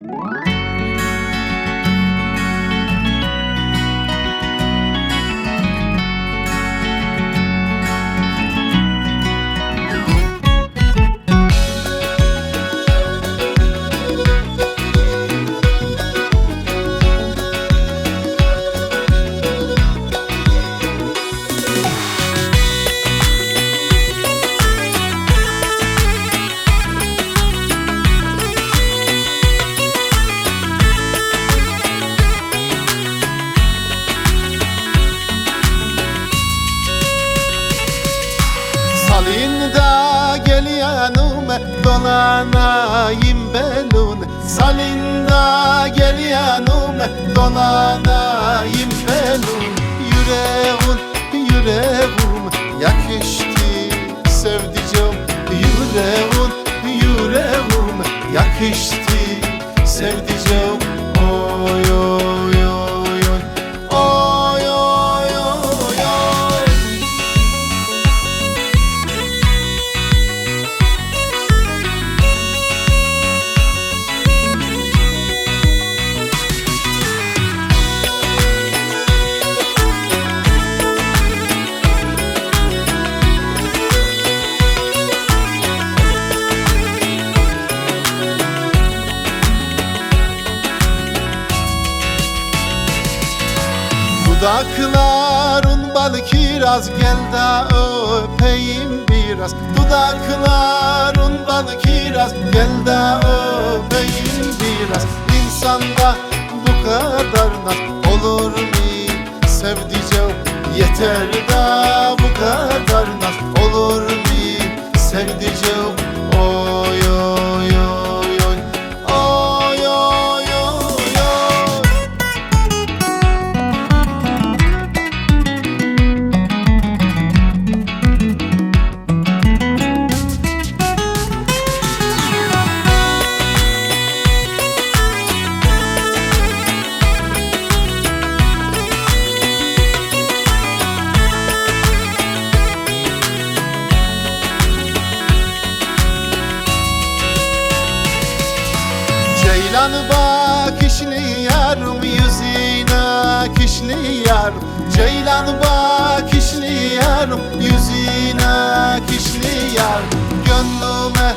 What? Salinda gel yanıma dolanayım belun Salinda gel yanıma dolanayım belun Yüreğin yüreğim yakıştı sevdiceğim. Yüreğin yüreğim yakıştı sevdiceğim Dudakların bal kiraz gel da öpeyim biraz. Dudakların bal kiraz gel da öpeyim biraz. İnsanda bu kadar naz olur mu? Sevdiceğim Yeter da Ceylan bak işli yarım yüzüne kişli yarım Ceylan bak işli yarım yüzüne kişli yarım Gönlüme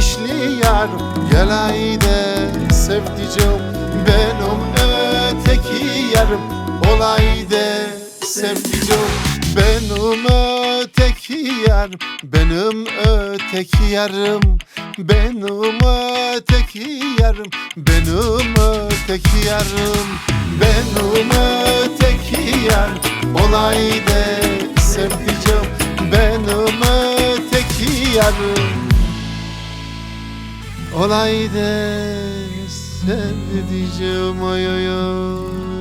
işli yarım Gel haydi sevdiceğim benim öteki yarım Olaydı sevdiceğim benim öteki yarım Benim öteki yarım Benim öteki yarım Benim öteki yarım Benim öteki yarım. Olaydı sevdiceğim Benim öteki yarım. Olaydı sevdiceğim oy oy oy